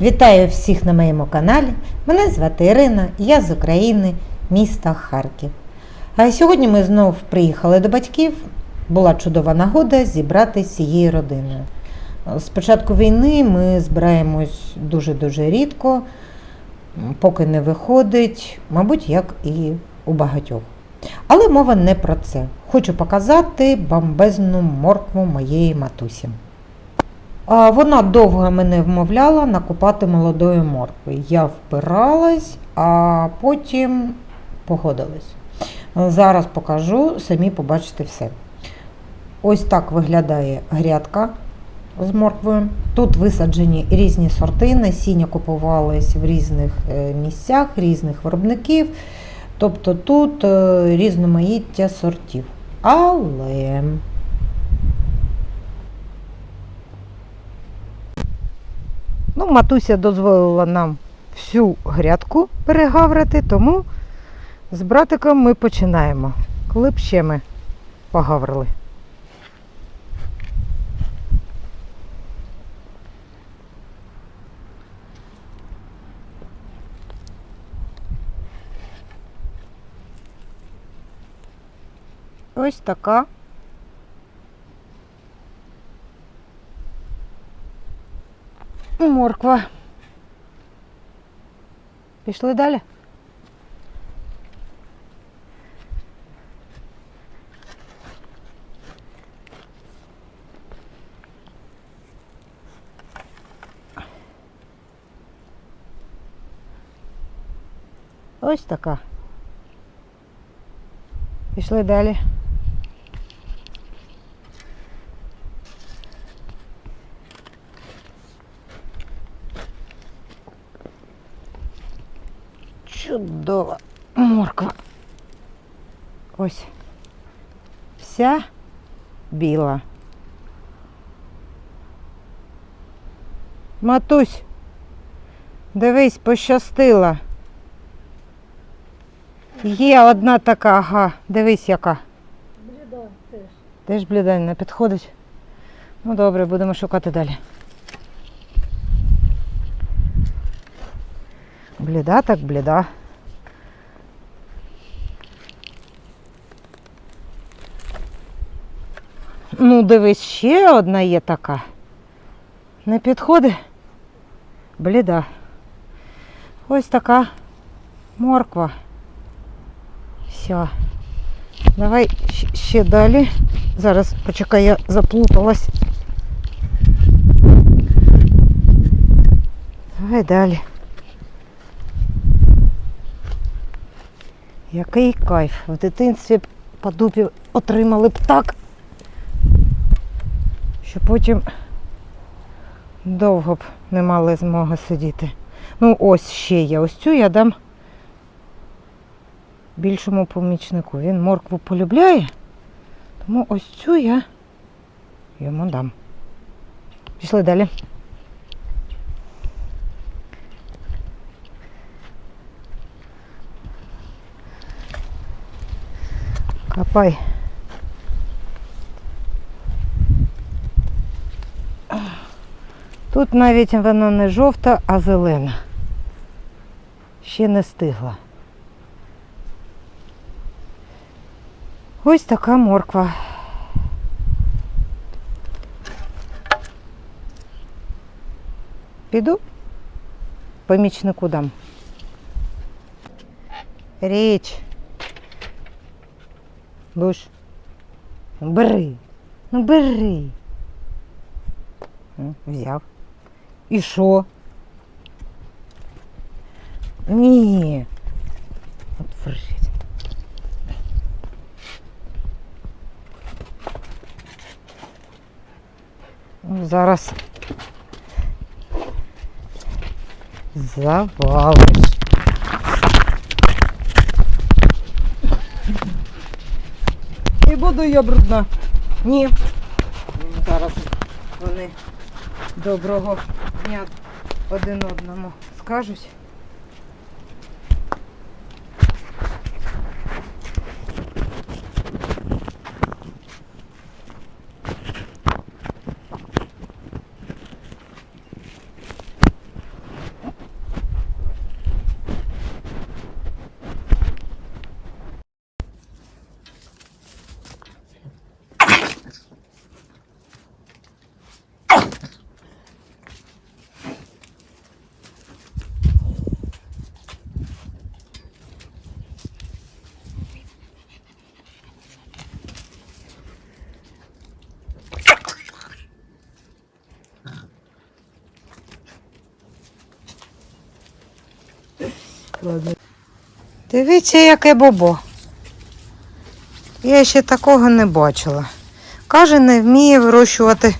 Вітаю всіх на моєму каналі. Мене звати Ірина, я з України, міста Харків. А сьогодні ми знов приїхали до батьків. Була чудова нагода зібратися з цією родиною. З початку війни ми збираємось дуже-дуже рідко, поки не виходить, мабуть, як і у багатьох. Але мова не про це. Хочу показати бомбезну моркву моєї матусі. Вона довго мене вмовляла накопати молодої моркви. Я впиралась, а потім погодилась. Зараз покажу, самі побачите все. Ось так виглядає грядка з морквою. Тут висаджені різні сорти, насіння купувались в різних е, місцях, різних виробників. Тобто тут е, різноманіття сортів. Але ну, матуся дозволила нам всю грядку перегаврити, тому з братиком ми починаємо. Коли б ще ми погаврили. Ось така. Морква. Пішли далі. Ось така. Пішли далі. Чудова морква. Ось. Вся біла. Матусь, дивись, пощастила. Є одна така, ага, дивись яка. Бліда теж. Теж бліда не підходить. Ну добре, будемо шукати далі. Бліда так бліда. Ну, дивись, ще одна є така. Не підходить? Бліда. Ось така морква. Все. Давай ще далі. Зараз почекай, я заплуталась. Давай далі. Який кайф. В дитинстві по дупі отримали б так, що потім довго б не мали змоги сидіти. Ну, ось ще є. Ось цю я дам більшому помічнику. Він моркву полюбляє, тому ось цю я йому дам. Пішли далі. Копай. Тут навіть воно не жовта, а зелена. Ще не стигла. Ось така морква. Піду помічнику дам. Річ. Буш. Ну, Бери. Ну бери. Взяв. І що? Ні. От врить. Ну, Зараз завалиш. І буду я брудна. Ні. Зараз вони Доброго дня один одному скажуть. Ладно. Дивіться, яке бобо. Я ще такого не бачила. Каже, не вміє вирощувати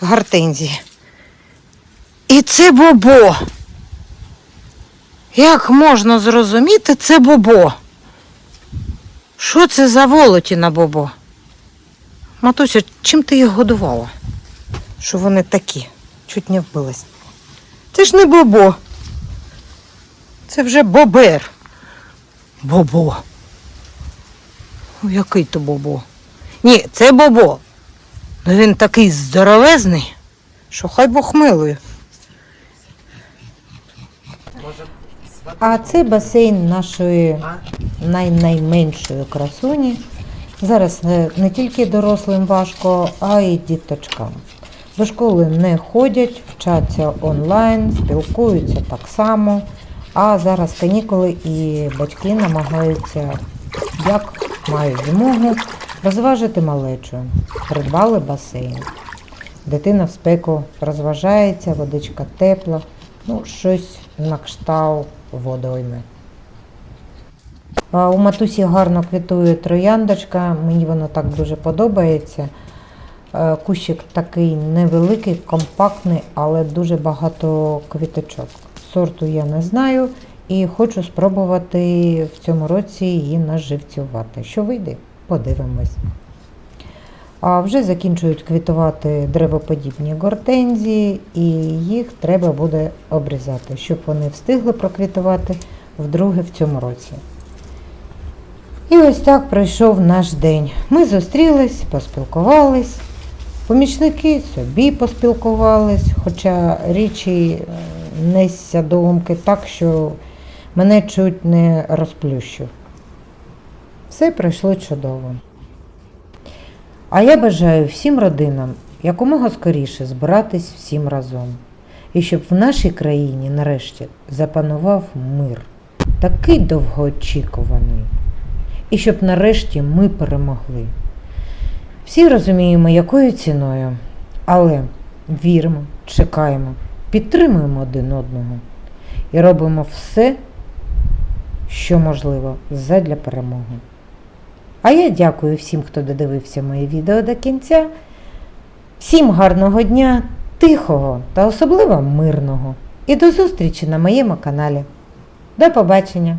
гортензії. І це бобо. Як можна зрозуміти це бобо? Що це за волотіна бобо? Матуся, чим ти їх годувала? Що вони такі? Чуть не вбилась. Це ж не бобо. Це вже бобер. Бобо. О, який то бобо? Ні, це бобо. Ну він такий здоровезний, що хай Бог милує. А це басейн нашої най-найменшої красуні. Зараз е, не тільки дорослим важко, а й діточкам. До школи не ходять, вчаться онлайн, спілкуються так само. А зараз канікули і батьки намагаються, як мають змогу, розважити малечу. Придбали басейн. Дитина в спеку розважається, водичка тепла, ну, щось на кшталт водойми. У матусі гарно квітує трояндочка, мені воно так дуже подобається. Е, Кущик такий невеликий, компактний, але дуже багато квіточок. Сорту я не знаю і хочу спробувати в цьому році її наживцювати. Що вийде, подивимось. А вже закінчують квітувати древоподібні гортензії, і їх треба буде обрізати, щоб вони встигли проквітувати вдруге в цьому році. І ось так пройшов наш день. Ми зустрілись, поспілкувались. Помічники собі поспілкувались, хоча річі несся думки так, що мене чуть не розплющив. Все пройшло чудово. А я бажаю всім родинам якомога скоріше збиратись всім разом. І щоб в нашій країні нарешті запанував мир, такий довгоочікуваний. І щоб нарешті ми перемогли. Всі розуміємо, якою ціною, але віримо, чекаємо, підтримуємо один одного і робимо все, що можливо, задля перемоги. А я дякую всім, хто додивився моє відео до кінця. Всім гарного дня, тихого та особливо мирного. І до зустрічі на моєму каналі. До побачення!